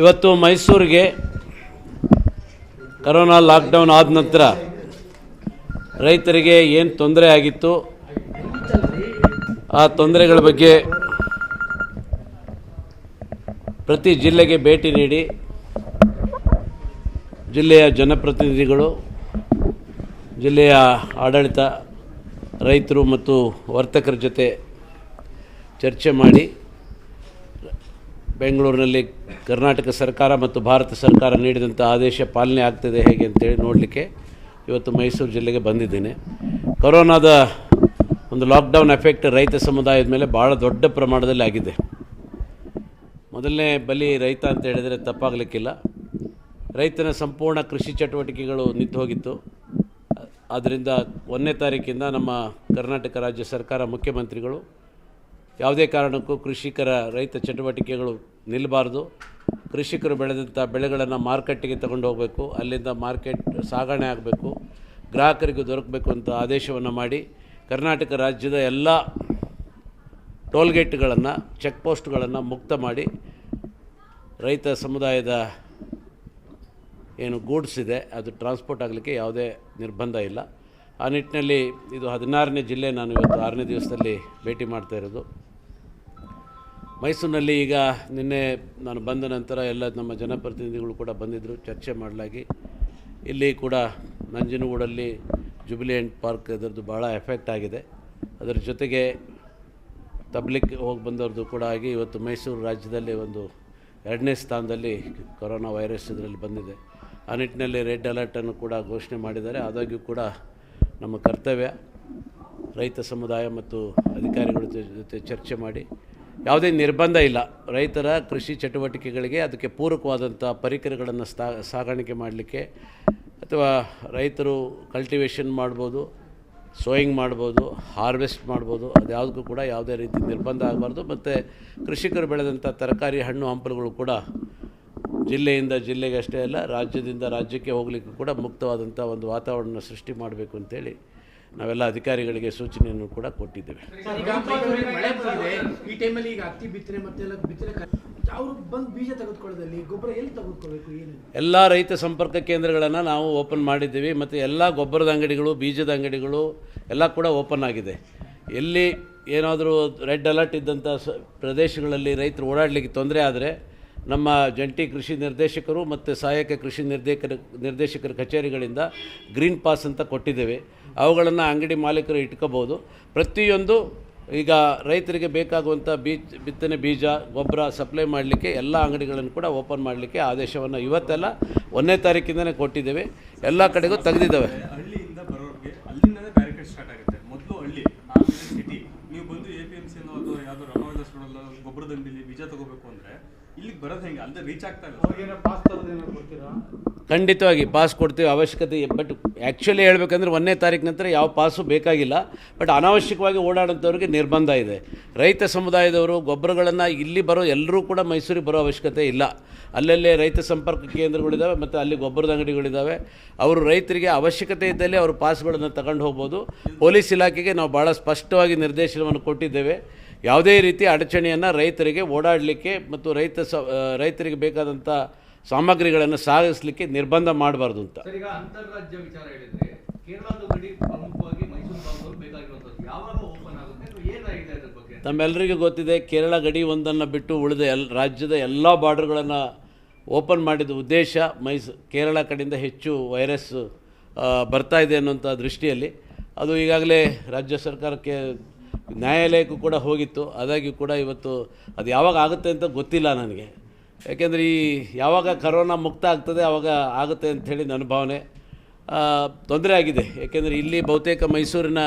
ಇವತ್ತು ಮೈಸೂರಿಗೆ corona lockdown ಆದ ನಂತರ ರೈತರಿಗೆ ಏನು ತೊಂದರೆ ಆಗಿತ್ತು? ಆ ತೊಂದರೆಗಳ ಬಗ್ಗೆ ಪ್ರತಿ ಜಿಲ್ಲೆಗೆ ಭೇಟಿ ನೀಡಿ ಜಿಲ್ಲೆಯ ಜನಪ್ರತಿನಿಧಿಗಳು, ಜಿಲ್ಲೆಯ ಆಡಳಿತ ರೈತರು ಮತ್ತು ವರ್ತಕರ ಜೊತೆ ಚರ್ಚೆ ಮಾಡಿ ಬೆಂಗಳೂರಿನಲ್ಲಿ ಕರ್ನಾಟಕ ಸರ್ಕಾರ ಮತ್ತು ಭಾರತ ಸರ್ಕಾರ ನೀಡಿದಂಥ ಆದೇಶ ಪಾಲನೆ ಆಗ್ತಿದೆ ಹೇಗೆ ಅಂತೇಳಿ ನೋಡಲಿಕ್ಕೆ ಇವತ್ತು ಮೈಸೂರು ಜಿಲ್ಲೆಗೆ ಬಂದಿದ್ದೇನೆ. ಕೊರೋನಾದ ಒಂದು ಲಾಕ್ಡೌನ್ ಎಫೆಕ್ಟ್ ರೈತ ಸಮುದಾಯದ ಮೇಲೆ ಭಾಳ ದೊಡ್ಡ ಪ್ರಮಾಣದಲ್ಲಿ ಆಗಿದೆ. ಮೊದಲನೇ ಬಲಿ ರೈತ ಅಂತ ಹೇಳಿದರೆ ತಪ್ಪಾಗಲಿಕ್ಕಿಲ್ಲ. ರೈತನ ಸಂಪೂರ್ಣ ಕೃಷಿ ಚಟುವಟಿಕೆಗಳು ನಿಂತು ಹೋಗಿತ್ತು. ಆದ್ದರಿಂದ ಒಂದನೇ ತಾರೀಕಿಂದ ನಮ್ಮ ಕರ್ನಾಟಕ ರಾಜ್ಯ ಸರ್ಕಾರ ಮುಖ್ಯಮಂತ್ರಿಗಳು ಯಾವುದೇ ಕಾರಣಕ್ಕೂ ಕೃಷಿಕರ ರೈತ ಚಟುವಟಿಕೆಗಳು ನಿಲ್ಲಬಾರ್ದು ಕೃಷಿಕರು ಬೆಳೆದಂಥ ಬೆಳೆಗಳನ್ನು ಮಾರ್ಕೆಟ್ಟಿಗೆ ತಗೊಂಡು ಹೋಗಬೇಕು. ಅಲ್ಲಿಂದ ಮಾರ್ಕೆಟ್ ಸಾಗಣೆ ಆಗಬೇಕು. ಗ್ರಾಹಕರಿಗೂ ದೊರಕಬೇಕು ಅಂತ ಆದೇಶವನ್ನು ಮಾಡಿ ಕರ್ನಾಟಕ ರಾಜ್ಯದ ಎಲ್ಲ ಟೋಲ್ಗೇಟ್ಗಳನ್ನು, ಚೆಕ್ ಪೋಸ್ಟ್ಗಳನ್ನು ಮುಕ್ತ ಮಾಡಿ ರೈತ ಸಮುದಾಯದ ಏನು ಗೂಡ್ಸ್ ಇದೆ, ಅದು ಟ್ರಾನ್ಸ್ಪೋರ್ಟ್ ಆಗಲಿಕ್ಕೆ ಯಾವುದೇ ನಿರ್ಬಂಧ ಇಲ್ಲ. ಆ ನಿಟ್ಟಿನಲ್ಲಿ ಇದು ಹದಿನಾರನೇ ಜಿಲ್ಲೆ ನಾನು ಇವತ್ತು ಆರನೇ ದಿವಸದಲ್ಲಿ ಭೇಟಿ ಮಾಡ್ತಾ ಇರೋದು. ಮೈಸೂರಿನಲ್ಲಿ ಈಗ ನಿನ್ನೆ ನಾನು ಬಂದ ನಂತರ ಎಲ್ಲ ನಮ್ಮ ಜನಪ್ರತಿನಿಧಿಗಳು ಕೂಡ ಬಂದಿದ್ದರು, ಚರ್ಚೆ ಮಾಡಲಾಗಿ. ಇಲ್ಲಿ ಕೂಡ ನಂಜನಗೂಡಲ್ಲಿ ಜುಬಿಲಿಯಂಟ್ ಪಾರ್ಕ್ ಇದರದ್ದು ಭಾಳ ಎಫೆಕ್ಟ್ ಆಗಿದೆ. ಅದರ ಜೊತೆಗೆ ತಬ್ಲಿಕ್ ಹೋಗಿ ಬಂದವ್ರದ್ದು ಕೂಡ ಆಗಿ ಇವತ್ತು ಮೈಸೂರು ರಾಜ್ಯದಲ್ಲಿ ಒಂದು ಎರಡನೇ ಸ್ಥಾನದಲ್ಲಿ ಕೊರೋನಾ ವೈರಸ್ ಇದರಲ್ಲಿ ಬಂದಿದೆ. ಆ ನಿಟ್ಟಿನಲ್ಲಿ ರೆಡ್ ಅಲರ್ಟನ್ನು ಕೂಡ ಘೋಷಣೆ ಮಾಡಿದ್ದಾರೆ. ಆದಾಗ್ಯೂ ಕೂಡ ನಮ್ಮ ಕರ್ತವ್ಯ ರೈತ ಸಮುದಾಯ ಮತ್ತು ಅಧಿಕಾರಿಗಳ ಜೊತೆ ಚರ್ಚೆ ಮಾಡಿ ಯಾವುದೇ ನಿರ್ಬಂಧ ಇಲ್ಲ. ರೈತರ ಕೃಷಿ ಚಟುವಟಿಕೆಗಳಿಗೆ ಅದಕ್ಕೆ ಪೂರಕವಾದಂಥ ಪರಿಕರಗಳನ್ನು ಸಾಗಾಣಿಕೆ ಮಾಡಲಿಕ್ಕೆ ಅಥವಾ ರೈತರು ಕಲ್ಟಿವೇಷನ್ ಮಾಡ್ಬೋದು ಸೋಯಿಂಗ್ ಮಾಡ್ಬೋದು ಹಾರ್ವೆಸ್ಟ್ ಮಾಡ್ಬೋದು, ಅದು ಯಾವುದಕ್ಕೂ ಕೂಡ ಯಾವುದೇ ರೀತಿ ನಿರ್ಬಂಧ ಆಗಬಾರ್ದು. ಮತ್ತು ಕೃಷಿಕರು ಬೆಳೆದಂಥ ತರಕಾರಿ ಹಣ್ಣು ಹಂಪಲುಗಳು ಕೂಡ ಜಿಲ್ಲೆಯಿಂದ ಜಿಲ್ಲೆಗೆ ಅಷ್ಟೇ ಅಲ್ಲ, ರಾಜ್ಯದಿಂದ ರಾಜ್ಯಕ್ಕೆ ಹೋಗಲಿಕ್ಕೂ ಕೂಡ ಮುಕ್ತವಾದಂಥ ಒಂದು ವಾತಾವರಣ ಸೃಷ್ಟಿ ಮಾಡಬೇಕು ಅಂತೇಳಿ ನಾವೆಲ್ಲ ಅಧಿಕಾರಿಗಳಿಗೆ ಸೂಚನೆಯನ್ನು ಕೂಡ ಕೊಟ್ಟಿದ್ದೇವೆ. ಈಗ ಮಳೆ ಬಂದಿದೆ. ಈ ಟೈಮಲ್ಲಿ ಈಗ ಹತ್ತಿ ಬಿತ್ತನೆ ಮತ್ತೆ ಎಲ್ಲ ಬಿತ್ತನೆ ಅವ್ರು ಬಂದು ಬೀಜ ತೆಗೆದುಕೊಳ್ಳೋದಲ್ಲಿ ಗೊಬ್ಬರ ಎಲ್ಲಿ ತೆಗೆದುಕೊಳ್ಬೇಕು ಏನು ಎಲ್ಲ ರೈತ ಸಂಪರ್ಕ ಕೇಂದ್ರಗಳನ್ನು ನಾವು ಓಪನ್ ಮಾಡಿದ್ದೀವಿ ಮತ್ತು ಎಲ್ಲ ಗೊಬ್ಬರದ ಅಂಗಡಿಗಳು ಬೀಜದ ಅಂಗಡಿಗಳು ಎಲ್ಲ ಕೂಡ ಓಪನ್ ಆಗಿದೆ. ಎಲ್ಲಿ ಏನಾದರೂ ರೆಡ್ ಅಲರ್ಟ್ ಇದ್ದಂಥ ಸ ಪ್ರದೇಶಗಳಲ್ಲಿ ರೈತರು ಓಡಾಡಲಿಕ್ಕೆ ತೊಂದರೆ ಆದರೆ ನಮ್ಮ ಜಂಟಿ ಕೃಷಿ ನಿರ್ದೇಶಕರು ಮತ್ತು ಸಹಾಯಕ ಕೃಷಿ ನಿರ್ದೇಶಕರ ನಿರ್ದೇಶಕರ ಕಚೇರಿಗಳಿಂದ ಗ್ರೀನ್ ಪಾಸ್ ಅಂತ ಕೊಟ್ಟಿದ್ದೇವೆ. ಅವುಗಳನ್ನು ಅಂಗಡಿ ಮಾಲೀಕರು ಇಟ್ಕೋಬೋದು ಪ್ರತಿಯೊಂದು ಈಗ ರೈತರಿಗೆ ಬೇಕಾಗುವಂಥ ಬೀಜ, ಬಿತ್ತನೆ ಬೀಜ, ಗೊಬ್ಬರ ಸಪ್ಲೈ ಮಾಡಲಿಕ್ಕೆ ಎಲ್ಲ ಅಂಗಡಿಗಳನ್ನು ಕೂಡ ಓಪನ್ ಮಾಡಲಿಕ್ಕೆ ಆದೇಶವನ್ನು ಇವತ್ತೆಲ್ಲ ಒಂದನೇ ತಾರೀಕಿಂದನೇ ಕೊಟ್ಟಿದ್ದೇವೆ. ಎಲ್ಲ ಕಡೆಗೂ ತೆಗೆದಿದ್ದಾವೆ. ಮೊದಲು ಹಳ್ಳಿ ಆಮೇಲೆ ಸಿಟಿ ನೀವು ಬಂದು ಎ ಪಿ ಎಂ ಸಿ ಅಥವಾ ಯಾವ್ದು ರಮಾವಿದಾಸ್ಗಳಲ್ಲ ಗೊಬ್ಬರದ ಅಂಗಡಿಲಿ ಬೀಜ ತಗೋಬೇಕು ಅಂದ್ರೆ ಇಲ್ಲಿಗೆ ಬರೋದು ಹೆಂಗೆ? ಅಲ್ಲದೆ ರೀಚ್ ಆಗ್ತಾ ಇಲ್ಲ ಪಾಸ್ ತರೋದೇನೋ ಗೊತ್ತಿರಾ? ಖಂಡಿತವಾಗಿ ಪಾಸ್ ಕೊಡ್ತೀವಿ ಅವಶ್ಯಕತೆ ಬಟ್ ಆ್ಯಕ್ಚುಲಿ ಹೇಳ್ಬೇಕಂದ್ರೆ ಒಂದನೇ ತಾರೀಕು ನಂತರ ಯಾವ ಪಾಸು ಬೇಕಾಗಿಲ್ಲ. ಬಟ್ ಅನಾವಶ್ಯಕವಾಗಿ ಓಡಾಡೋಂಥವ್ರಿಗೆ ನಿರ್ಬಂಧ ಇದೆ. ರೈತ ಸಮುದಾಯದವರು ಗೊಬ್ಬರಗಳನ್ನು ಇಲ್ಲಿ ಬರೋ ಎಲ್ಲರೂ ಕೂಡ ಮೈಸೂರಿಗೆ ಬರೋ ಅವಶ್ಯಕತೆ ಇಲ್ಲ. ಅಲ್ಲಲ್ಲೇ ರೈತ ಸಂಪರ್ಕ ಕೇಂದ್ರಗಳಿದ್ದಾವೆ ಮತ್ತು ಅಲ್ಲಿ ಗೊಬ್ಬರದ ಅಂಗಡಿಗಳಿದ್ದಾವೆ ಅವರು ರೈತರಿಗೆ ಅವಶ್ಯಕತೆ ಇದ್ದಲ್ಲಿ ಅವರು ಪಾಸ್ಗಳನ್ನು ತಗೊಂಡು ಹೋಗ್ಬೋದು. ಪೊಲೀಸ್ ಇಲಾಖೆಗೆ ನಾವು ಭಾಳ ಸ್ಪಷ್ಟವಾಗಿ ನಿರ್ದೇಶನವನ್ನು ಕೊಟ್ಟಿದ್ದೇವೆ. ಯಾವುದೇ ರೀತಿ ಅಡಚಣೆಯನ್ನು ರೈತರಿಗೆ ಓಡಾಡಲಿಕ್ಕೆ ಮತ್ತು ರೈತ ಸ ರೈತರಿಗೆ ಬೇಕಾದಂಥ ಸಾಮಗ್ರಿಗಳನ್ನು ಸಾಗಿಸಲಿಕ್ಕೆ ನಿರ್ಬಂಧ ಮಾಡಬಾರ್ದು ಅಂತ. ತಮ್ಮೆಲ್ಲರಿಗೂ ಗೊತ್ತಿದೆ ಕೇರಳ ಗಡಿ ಒಂದನ್ನು ಬಿಟ್ಟು ಉಳಿದ ಎಲ್ ರಾಜ್ಯದ ಎಲ್ಲ ಬಾರ್ಡರ್ಗಳನ್ನು ಓಪನ್ ಮಾಡಿದ ಉದ್ದೇಶ ಮೈಸೂ ಕೇರಳ ಕಡೆಯಿಂದ ಹೆಚ್ಚು ವೈರಸ್ ಬರ್ತಾ ಇದೆ ಅನ್ನೋಂಥ ದೃಷ್ಟಿಯಲ್ಲಿ. ಅದು ಈಗಾಗಲೇ ರಾಜ್ಯ ಸರ್ಕಾರಕ್ಕೆ ನ್ಯಾಯಾಲಯಕ್ಕೂ ಕೂಡ ಹೋಗಿತ್ತು. ಆದಾಗ್ಯೂ ಕೂಡ ಇವತ್ತು ಅದು ಯಾವಾಗ ಆಗುತ್ತೆ ಅಂತ ಗೊತ್ತಿಲ್ಲ ನನಗೆ. ಯಾಕೆಂದರೆ ಈ ಯಾವಾಗ ಕರೋನಾ ಮುಕ್ತ ಆಗ್ತದೆ ಆವಾಗ ಆಗುತ್ತೆ ಅಂಥೇಳಿ ನನ್ನ ಭಾವನೆ. ತೊಂದರೆ ಆಗಿದೆ. ಏಕೆಂದರೆ ಇಲ್ಲಿ ಬಹುತೇಕ ಮೈಸೂರಿನ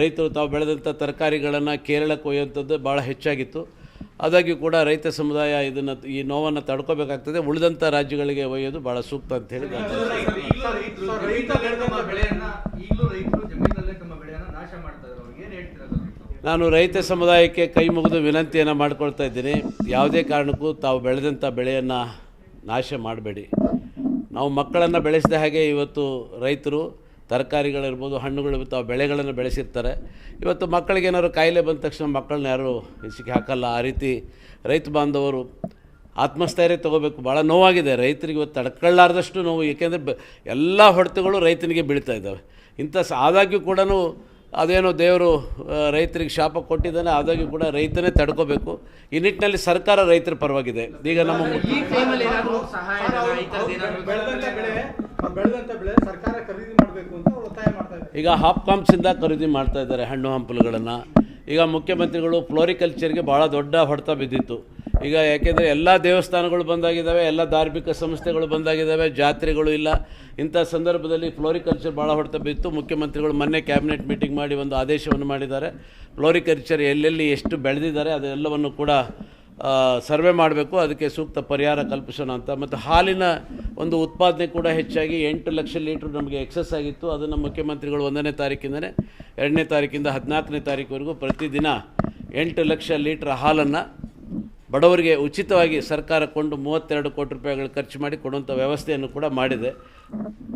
ರೈತರು ತಾವು ಬೆಳೆದಂಥ ತರಕಾರಿಗಳನ್ನು ಕೇರಳಕ್ಕೆ ಒಯ್ಯುವಂಥದ್ದು ಭಾಳ ಹೆಚ್ಚಾಗಿತ್ತು. ಆದಾಗ್ಯೂ ಕೂಡ ರೈತ ಸಮುದಾಯ ಇದನ್ನು ಈ ನೋವನ್ನು ತಡ್ಕೋಬೇಕಾಗ್ತದೆ. ಉಳಿದಂಥ ರಾಜ್ಯಗಳಿಗೆ ಒಯ್ಯೋದು ಭಾಳ ಸೂಕ್ತ ಅಂತ ಹೇಳಿ ನಾನು ರೈತರು ಜಮೀನಲ್ಲೇ ಬೆಳೆಯನ್ನ ಈಗಲೂ ರೈತರು ಜಮೀನಲ್ಲೇ ತಮ್ಮ ಬೆಳೆಯನ್ನ ನಾಶ ಮಾಡ್ತಾ ಇದ್ದಾರೆ. ಏನು ಹೇಳ್ತೀರಾ ನಾನು ರೈತ ಸಮುದಾಯಕ್ಕೆ ಕೈ ಮುಗಿದು ವಿನಂತಿಯನ್ನು ಮಾಡ್ಕೊಳ್ತಾ ಇದ್ದೀನಿ. ಯಾವುದೇ ಕಾರಣಕ್ಕೂ ತಾವು ಬೆಳೆದಂಥ ಬೆಳೆಯನ್ನು ನಾಶ ಮಾಡಬೇಡಿ. ನಾವು ಮಕ್ಕಳನ್ನು ಬೆಳೆಸಿದ ಹಾಗೆ ಇವತ್ತು ರೈತರು ತರಕಾರಿಗಳಿರ್ಬೋದು ಹಣ್ಣುಗಳು ತಾವು ಬೆಳೆಗಳನ್ನು ಬೆಳೆಸಿರ್ತಾರೆ. ಇವತ್ತು ಮಕ್ಕಳಿಗೆ ಏನಾದ್ರು ಕಾಯಿಲೆ ಬಂದ ತಕ್ಷಣ ಮಕ್ಕಳನ್ನ ಯಾರು ಹೆಚ್ಚಿಗೆ ಹಾಕಲ್ಲ. ಆ ರೀತಿ ರೈತ ಬಾಂಧವರು ಆತ್ಮಸ್ಥೈರ್ಯ ತೊಗೋಬೇಕು. ಭಾಳ ನೋವಾಗಿದೆ. ರೈತರಿಗೆ ಇವತ್ತು ತಡ್ಕೊಳ್ಳಾರ್ದಷ್ಟು ನೋವು. ಏಕೆಂದರೆ ಬ ಎಲ್ಲ ಹೊಡೆತಗಳು ರೈತನಿಗೆ ಬೀಳ್ತಾ ಇದ್ದಾವೆ. ಇಂಥ ಸ ಆದಾಗ್ಯೂ ಕೂಡ ಅದೇನೋ ದೇವರು ರೈತರಿಗೆ ಶಾಪ ಕೊಟ್ಟಿದ್ದಾನೆ. ಆದಾಗ್ಯೂ ಕೂಡ ರೈತನೇ ತಡ್ಕೋಬೇಕು. ಈ ನಿಟ್ಟಿನಲ್ಲಿ ಸರ್ಕಾರ ರೈತರ ಪರವಾಗಿದೆ. ಈಗ ನಮ್ಮ ಮು- ಹಾಪ್ ಸರ್ಕಾರ ಖರೀದಿ ಮಾಡ್ತಾ ಇದ್ದಾರೆ. ಈಗ ಖರೀದಿ ಮಾಡ್ತಾ ಇದ್ದಾರೆ ಹಣ್ಣು ಹಂಪಲುಗಳನ್ನು. ಈಗ ಮುಖ್ಯಮಂತ್ರಿಗಳು ಫ್ಲೋರಿಕಲ್ಚರ್ಗೆ ಭಾಳ ದೊಡ್ಡ ಹೊಡೆತ ಬಿದ್ದಿತ್ತು. ಈಗ ಯಾಕೆಂದರೆ ಎಲ್ಲ ದೇವಸ್ಥಾನಗಳು ಬಂದಾಗಿದ್ದಾವೆ, ಎಲ್ಲ ಧಾರ್ಮಿಕ ಸಂಸ್ಥೆಗಳು ಬಂದಾಗಿದ್ದಾವೆ, ಜಾತ್ರೆಗಳು ಇಲ್ಲ. ಇಂಥ ಸಂದರ್ಭದಲ್ಲಿ ಫ್ಲೋರಿಕಲ್ಚರ್ ಭಾಳ ಹೊಡೆತ ಬಿತ್ತು. ಮುಖ್ಯಮಂತ್ರಿಗಳು ಮೊನ್ನೆ ಕ್ಯಾಬಿನೆಟ್ ಮೀಟಿಂಗ್ ಮಾಡಿ ಒಂದು ಆದೇಶವನ್ನು ಮಾಡಿದ್ದಾರೆ. ಫ್ಲೋರಿಕಲ್ಚರ್ ಎಲ್ಲೆಲ್ಲಿ ಎಷ್ಟು ಬೆಳೆದಿದ್ದಾರೆ ಅದೆಲ್ಲವನ್ನು ಕೂಡ ಸರ್ವೆ ಮಾಡಬೇಕು, ಅದಕ್ಕೆ ಸೂಕ್ತ ಪರಿಹಾರ ಕಲ್ಪಿಸೋಣ ಅಂತ. ಮತ್ತು ಹಾಲಿನ ಒಂದು ಉತ್ಪಾದನೆ ಕೂಡ ಹೆಚ್ಚಾಗಿ ಎಂಟು ಲಕ್ಷ ಲೀಟ್ರ್ ನಮಗೆ ಎಕ್ಸಸ್ ಆಗಿತ್ತು. ಅದನ್ನು ಮುಖ್ಯಮಂತ್ರಿಗಳು ಒಂದನೇ ತಾರೀಕಿಂದನೇ ಎರಡನೇ ತಾರೀಕಿಂದ ಹದಿನಾಲ್ಕನೇ ತಾರೀಕುವರೆಗೂ ಪ್ರತಿದಿನ ಎಂಟು ಲಕ್ಷ ಲೀಟ್ರ್ ಹಾಲನ್ನು ಬಡವರಿಗೆ ಉಚಿತವಾಗಿ ಸರ್ಕಾರ ಕೊಂಡು ಮೂವತ್ತೆರಡು ಕೋಟಿ ರೂಪಾಯಿಗಳು ಖರ್ಚು ಮಾಡಿ ಕೊಡುವಂಥ ವ್ಯವಸ್ಥೆಯನ್ನು ಕೂಡ ಮಾಡಿದೆ.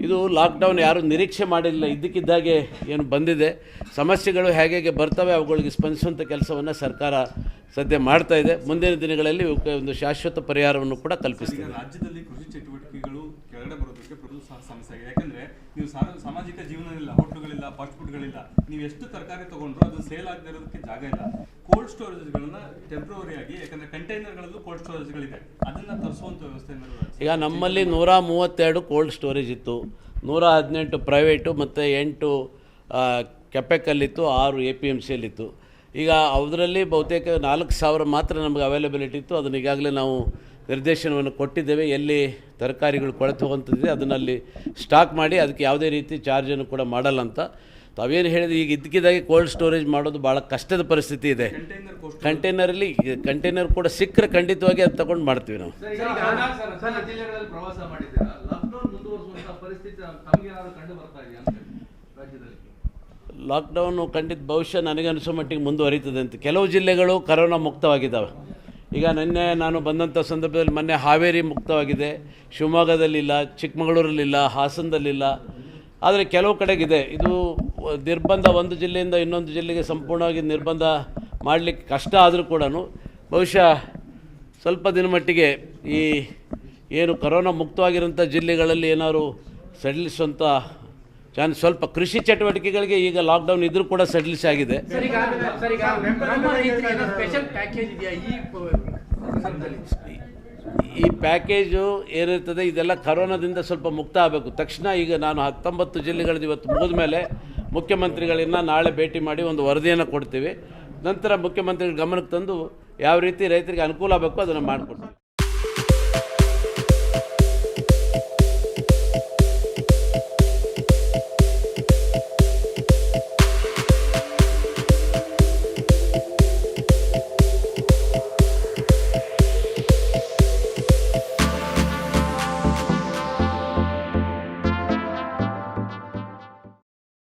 ಇದು ಲಾಕ್ಡೌನ್ ಯಾರೂ ನಿರೀಕ್ಷೆ ಮಾಡಿಲ್ಲ. ಇದ್ದಕ್ಕಿದ್ದಾಗೆ ಏನು ಬಂದಿದೆ. ಸಮಸ್ಯೆಗಳು ಹೇಗೆ ಬರ್ತವೆ ಅವುಗಳಿಗೆ ಸ್ಪಂದಿಸುವಂಥ ಕೆಲಸವನ್ನು ಸರ್ಕಾರ ಸದ್ಯ ಮಾಡ್ತಾ ಇದೆ. ಮುಂದಿನ ದಿನಗಳಲ್ಲಿ ಒಂದು ಶಾಶ್ವತ ಪರಿಹಾರವನ್ನು ಕೂಡ ಕಲ್ಪಿಸ್ತೀವಿ. ರಾಜ್ಯದಲ್ಲಿ ಕೃಷಿ ಚಟುವಟಿಕೆಗಳು ಕೆಳಗಡೆ ಬರೋದಕ್ಕೆ ಪ್ರಮುಖ ಸಮಸ್ಯೆ ಆಗಿದೆ. ಯಾಕಂದ್ರೆ ನೀವು ಸಾಮಾಜಿಕ ಜೀವನವಿಲ್ಲ ಹೋಟ್ಲುಗಳಿಲ್ಲ ಫಾಸ್ಟ್ ಫುಡ್ಗಳಿಲ್ಲ ನೀವು ಎಷ್ಟು ತರಕಾರಿ ತಗೊಂಡ್ರು ಅದು ಸೇಲ್ ಆಗದಿರೋದಕ್ಕೆ ಜಾಗ ಇಲ್ಲ. ಕೋಲ್ಡ್ ಸ್ಟೋರೇಜ್ಗಳನ್ನ ಟೆಂಪ್ರವರಿ ಆಗಿ ಯಾಕಂದ್ರೆ ಕಂಟೈನರ್ಗಳಲ್ಲೂ ಕೋಲ್ಡ್ ಸ್ಟೋರೇಜ್ಗಳಿದೆ ಅದನ್ನ ತರಿಸುವಂತ ವ್ಯವಸ್ಥೆ ಈಗ ನಮ್ಮಲ್ಲಿ ನೂರ ಮೂವತ್ತೆರಡು ಕೋಲ್ಡ್ ಸ್ಟೋರೇಜ್ ಇತ್ತು. ನೂರ ಹದಿನೆಂಟು ಪ್ರೈವೇಟು ಮತ್ತು ಎಂಟು ಕೆಪೆಕಲ್ಲಿತ್ತು ಆರು ಎ ಪಿ ಎಂ ಸಿಯಲ್ಲಿತ್ತು ಈಗ ಅದರಲ್ಲಿ ಬಹುತೇಕ ನಾಲ್ಕು ಸಾವಿರ ಮಾತ್ರ ನಮಗೆ ಅವೈಲಬಿಲಿಟಿ ಇತ್ತು. ಅದನ್ನು ಈಗಾಗಲೇ ನಾವು ನಿರ್ದೇಶನವನ್ನು ಕೊಟ್ಟಿದ್ದೇವೆ. ಎಲ್ಲಿ ತರಕಾರಿಗಳು ಕೊಳೆತು ಹೋಗುವಂಥದ್ದಿದೆ ಅದನ್ನಲ್ಲಿ ಸ್ಟಾಕ್ ಮಾಡಿ ಅದಕ್ಕೆ ಯಾವುದೇ ರೀತಿ ಚಾರ್ಜನ್ನು ಕೂಡ ಮಾಡಲ್ಲ ಅಂತ. ತಾವೇನು ಹೇಳಿದ್ರೆ ಈಗ ಇದ್ದಕ್ಕಿದ್ದಾಗೆ ಕೋಲ್ಡ್ ಸ್ಟೋರೇಜ್ ಮಾಡೋದು ಭಾಳ ಕಷ್ಟದ ಪರಿಸ್ಥಿತಿ ಇದೆ. ಕಂಟೈನರಲ್ಲಿ ಕಂಟೈನರ್ ಕೂಡ ಸಿಕ್ಕರೆ ಖಂಡಿತವಾಗಿ ಅದು ತಗೊಂಡು ಮಾಡ್ತೀವಿ ನಾವು. ಪ್ರವಾಸ ಮಾಡಿದ್ದೀರಾ ಲಾಕ್ಡೌನ್ ಮುಂದುವರಿಸುವಂತ ಪರಿಸ್ಥಿತಿ ತಮಗೆ ಏನಾದ್ರು ಕಂಡು ಬರ್ತಾ ಇದೆಯಾ ಅಂತ ಹೇಳಿ ರಾಜ್ಯದಲ್ಲಿ ಲಾಕ್ಡೌನು ಖಂಡಿತ ಬಹುಶಃ ನನಗೆ ಅನಿಸೋ ಮಟ್ಟಿಗೆ ಮುಂದುವರಿತದೆ ಅಂತ. ಕೆಲವು ಜಿಲ್ಲೆಗಳು ಕರೋನಾ ಮುಕ್ತವಾಗಿದ್ದಾವೆ. ಈಗ ನಿನ್ನೆ ನಾನು ಬಂದಂಥ ಸಂದರ್ಭದಲ್ಲಿ ಮೊನ್ನೆ ಹಾವೇರಿ ಮುಕ್ತವಾಗಿದೆ. ಶಿವಮೊಗ್ಗದಲ್ಲಿಲ್ಲ, ಚಿಕ್ಕಮಗಳೂರಲ್ಲಿಲ್ಲ, ಹಾಸನದಲ್ಲಿಲ್ಲ. ಆದರೆ ಕೆಲವು ಕಡೆಗಿದೆ. ಇದು ನಿರ್ಬಂಧ ಒಂದು ಜಿಲ್ಲೆಯಿಂದ ಇನ್ನೊಂದು ಜಿಲ್ಲೆಗೆ ಸಂಪೂರ್ಣವಾಗಿ ನಿರ್ಬಂಧ ಮಾಡಲಿಕ್ಕೆ ಕಷ್ಟ ಆದರೂ ಕೂಡ ಬಹುಶಃ ಸ್ವಲ್ಪ ದಿನ ಮಟ್ಟಿಗೆ ಈ ಏನು ಕರೋನಾ ಮುಕ್ತವಾಗಿರೋಂಥ ಜಿಲ್ಲೆಗಳಲ್ಲಿ ಏನಾದರೂ ಸಡಿಲಿಸುವಂಥ ಚಾನ್ಸ್ ಸ್ವಲ್ಪ ಕೃಷಿ ಚಟುವಟಿಕೆಗಳಿಗೆ ಈಗ ಲಾಕ್ಡೌನ್ ಇದ್ರೂ ಕೂಡ ಸೆಟ್ಲಿಸ್ ಆಗಿದೆ. ಸರ್ ಈಗ ಸರ್ ಈಗ ನಮ್ಮ ರೈತರಿಗೆ ಏನೋ ಸ್ಪೆಷಲ್ ಪ್ಯಾಕೇಜ್ ಇದೆಯಾ ಈ ಸಂದರ್ಭದಲ್ಲಿ? ಈ ಪ್ಯಾಕೇಜು ಏನಿರ್ತದೆ ಇದೆಲ್ಲ ಕರೋನಾದಿಂದ ಸ್ವಲ್ಪ ಮುಕ್ತ ಆಗಬೇಕು. ತಕ್ಷಣ ಈಗ ನಾನು ಹತ್ತೊಂಬತ್ತು ಜಿಲ್ಲೆಗಳದ್ದು ಇವತ್ತು ಮುಗಿದ ಮೇಲೆ ಮುಖ್ಯಮಂತ್ರಿಗಳನ್ನ ನಾಳೆ ಭೇಟಿ ಮಾಡಿ ಒಂದು ವರದಿಯನ್ನು ಕೊಡ್ತೀವಿ. ನಂತರ ಮುಖ್ಯಮಂತ್ರಿಗಳ ಗಮನಕ್ಕೆ ತಂದು ಯಾವ ರೀತಿ ರೈತರಿಗೆ ಅನುಕೂಲ ಆಗಬೇಕು ಅದನ್ನು ಮಾಡಿಕೊಡ್ತೀವಿ.